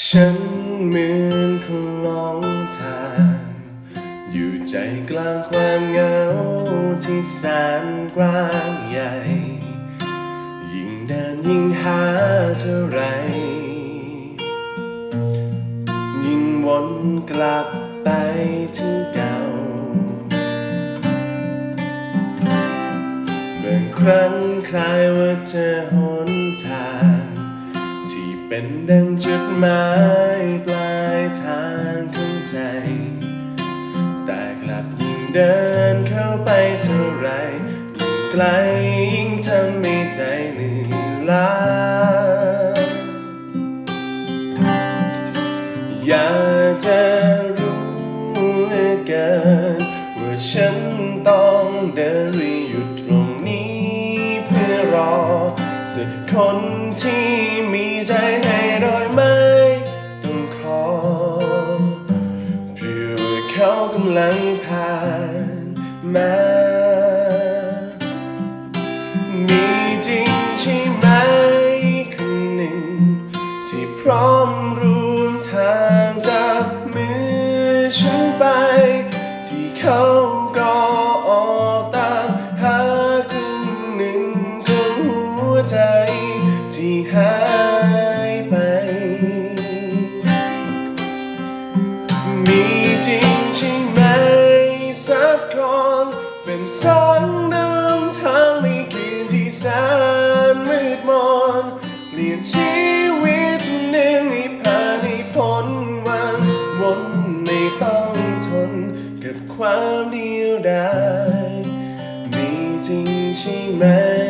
ฉันเหมือนคนหลงทางอยู่ใจกลางความเหงาที่แสนกว้างใหญ่ ยิ่งเดินยิ่งหาเท่าไร ยิ่งวนกลับไปที่เก่าบางครั้งคล้ายว่าเจอหนทาง เป็นดังจุดหมายปลายทางของใจ แต่กลับยิ่งเดินเข้าไปเท่าไรยิ่งไกลยิ่งทำให้ใจเหนื่อยล้าอยากจะรู้เหลือเกินว่าฉันต้องเดินหรือหยุดตรงนี้เพื่อรอสักคนที่มีใจ เขากำลังผ่านมา มีจริงใช่ไหมคนหนึ่งที่พร้อม เป็นแสงนำทางในคืนที่แสนมืดมนเปลี่ยนชีวิตหนึ่งให้ผ่านให้พ้นวันวนไม่ต้องทนกับความเดียวดายมีจริงใช่ไหม